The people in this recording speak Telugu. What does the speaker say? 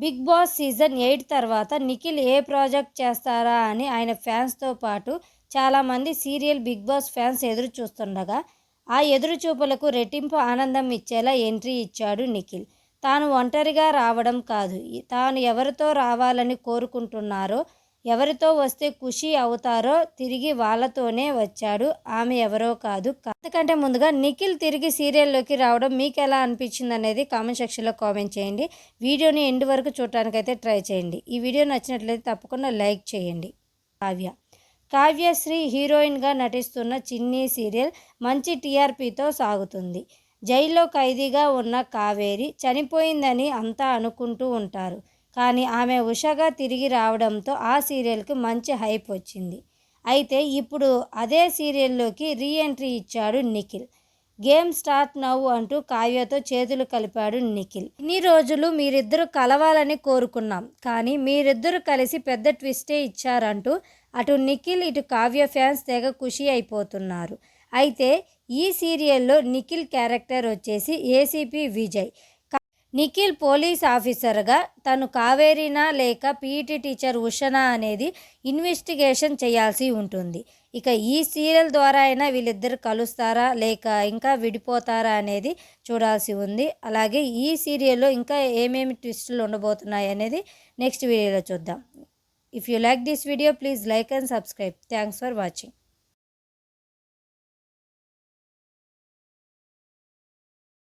బిగ్ బాస్ సీజన్ ఎయిట్ తర్వాత నిఖిల్ ఏ ప్రాజెక్ట్ చేస్తారా అని ఆయన ఫ్యాన్స్తో పాటు చాలామంది సీరియల్ బిగ్ బాస్ ఫ్యాన్స్ ఎదురు చూస్తుండగా ఆ ఎదురు చూపులకు రెట్టింపు ఆనందం ఇచ్చేలా ఎంట్రీ ఇచ్చాడు నిఖిల్. తాను ఒంటరిగా రావడం కాదు. తాను ఎవరితో రావాలని కోరుకుంటున్నారో ఎవరితో వస్తే ఖుషి అవుతారో తిరిగి వాళ్ళతోనే వచ్చాడు. ఆమె ఎవరో కాదు కా- అంతకంటే ముందుగా నిఖిల్ తిరిగి సీరియల్లోకి రావడం మీకు ఎలా అనిపించింది అనేది కామెంట్ సెక్షన్లో కామెంట్ చేయండి. వీడియోని ఎండ్ వరకు చూడటానికైతే ట్రై చేయండి. ఈ వీడియో నచ్చినట్లయితే తప్పకుండా లైక్ చేయండి. కావ్య. కావ్యశ్రీ హీరోయిన్గా నటిస్తున్న చిన్ని సీరియల్ మంచి టీఆర్పీతో సాగుతుంది. జైల్లో ఖైదీగా ఉన్న కావేరి చనిపోయిందని అంతా అనుకుంటూ ఉంటారు. కానీ ఆమె ఉషగా తిరిగి రావడంతో ఆ సీరియల్కి మంచి హైప్ వచ్చింది. అయితే ఇప్పుడు అదే సీరియల్లోకి రీ ఎంట్రీ ఇచ్చాడు నిఖిల్. గేమ్ స్టార్ట్ నవ్వు అంటూ కావ్యతో చేతులు కలిపాడు నిఖిల్. ఇన్ని రోజులు మీరిద్దరు కలవాలని కోరుకున్నాం. కానీ మీరిద్దరు కలిసి పెద్ద ట్విస్టే ఇచ్చారంటూ అటు నిఖిల్ ఇటు కావ్య ఫ్యాన్స్ తెగ ఖుషి అయిపోతున్నారు. అయితే ఈ సీరియల్లో నిఖిల్ క్యారెక్టర్ వచ్చేసి ఏసీపీ విజయ్. నిఖిల్ పోలీస్ ఆఫీసర్గా తను కావేరీనా లేక పీఈటీ టీచర్ ఉషనా అనేది ఇన్వెస్టిగేషన్ చేయాల్సి ఉంటుంది. ఇక ఈ సీరియల్ ద్వారా అయినా వీళ్ళిద్దరు కలుస్తారా లేక ఇంకా విడిపోతారా అనేది చూడాల్సి ఉంది. అలాగే ఈ సీరియల్లో ఇంకా ఏమేమి ట్విస్టులు ఉండబోతున్నాయి అనేది నెక్స్ట్ వీడియోలో చూద్దాం. If you like this video please like and subscribe thanks for watching